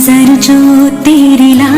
నజరు చూ తీరిలా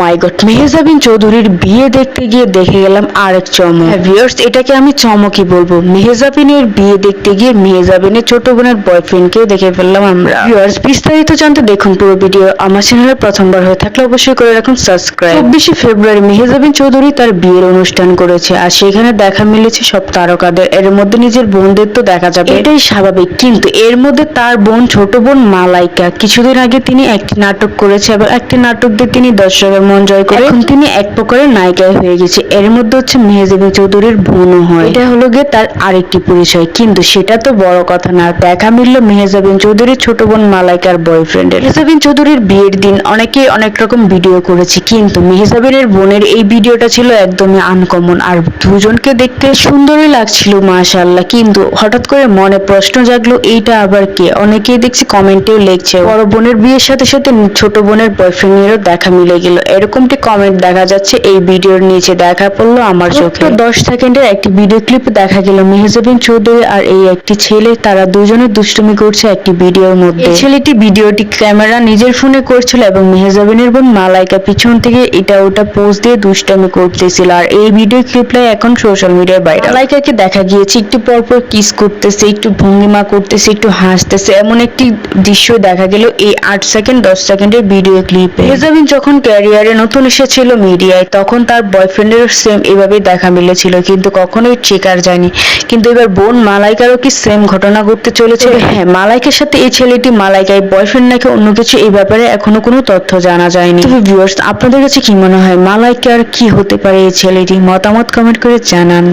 মাই god Mehazabien চৌধুরীর বিয়ে দেখতে গিয়ে দেখে গেলাম আরেক চমক। ভিউয়ার্স এটাকে আমি চমকই বলব। মেহেজাবিনের বিয়ে দেখতে গিয়ে মেহেজাবিনের ছোট বোনের বয়ফ্রেন্ডকেও দেখে ফেললাম আমরা। ভিউয়ার্স বিস্তারিত জানতে দেখুন পুরো ভিডিও আমার চ্যানেলে প্রথমবার হয়ে থাকলে অবশ্যই করে রাখুন সাবস্ক্রাইব চব্বিশে ফেব্রুয়ারি মেহেজাবিন চৌধুরী তার বিয়ের অনুষ্ঠান করেছে আর সেখানে দেখা মিলেছে সব তারকাদের। এর মধ্যে নিজের বোনদের তো দেখা যাবে। এটাই স্বাভাবিক। কিন্তু এর মধ্যে তার বোন, ছোট বোন মালাইকা। কিছুদিন আগে তিনি একটি নাটক করেছে এবং একটি নাটক দিয়ে তিনি দর্শকের মন জয় করে। এখন তিনি এক প্রকারের নায়িকায় হয়ে গেছে। এর মধ্যে হচ্ছে মেহেজাবি চৌধুরীর বোনও হয়। এটা হলো গিয়ে তার আরেকটি পরিচয়। কিন্তু সেটা তো বড় কথা না। দেখা মিলল মেহেজাবিন চৌধুরীর ছোট বোন মালাইকার বয়ফ্রেন্ডের মেহেজাবিন চৌধুরীর বিয়ের দিন অনেকেই অনেক রকম ভিডিও করেছে। কিন্তু মেহেজাবিনের বোনের এই ভিডিওটা ছিল একদমই আনকমন আর দুজনকে দেখতে সুন্দরই লাগছিল মাশাআল্লাহ। কিন্তু হঠাৎ করে মনে প্রশ্ন জাগলো এইটা আবার কে? অনেকেই দেখছি কমেন্টেও লিখছে। বড় বোনের বিয়ের সাথে সাথে ছোট বোনের বয়ফ্রেন্ডেরও দেখা মিলে গেল। এরকমটি কমেন্ট দেখা যাচ্ছে এই ভিডিওর নিচে দেখা পড়ল আমার চোখে। দশ সেকেন্ডের একটি ভিডিও ক্লিপ দেখা গেল মেহজাবিন চৌধুরী আর এই একটি ছেলে তারা দুজনে দুষ্টুমি করছে একটি ভিডিওর মধ্যে। ছেলেটি ভিডিওটি ক্যামেরা নিজের ফোনে করছিল এবং মেহজাবিনের বোন মালাইকা পিছন থেকে এটা ওটা পোজ দিয়ে দুষ্টামি করতেছিল। আর এই ভিডিও ক্লিপটাই এখন সোশ্যাল মিডিয়ায় বাইরে মালাইকাকে দেখা গিয়েছে একটু পর পর কিস করতেছে একটু ভঙ্গিমা করতেছে একটু হাসতেছে এমন একটি দৃশ্য দেখা গেল এই আট সেকেন্ড দশ সেকেন্ডের ভিডিও ক্লিপে মেহজাবিন যখন ক্যারিয়ারে নতুন এসেছিল মিডিয়ায় তখন তার বয়ফ্রেন্ডের সেম এভাবে দেখা মিলেছিল কিন্তু কখনোই ঠিক আর যায়নি। কিন্তু এবার বোন মালাইকারও কি সেম ঘটনা ঘটতে চলেছে হ্যাঁ মালাইকার সাথে এই ছেলেটি মালাইকায় বয়ফ্রেন্ড নাকি অন্য কিছু এই ব্যাপারে এখনও কোনো তথ্য জানা যায়নি। ভিউয়ার্স আপনাদের কাছে কি মনে হয় মালাইকার কি হতে পারে এই ছেলেটি মতামত কমেন্ট করে জানান।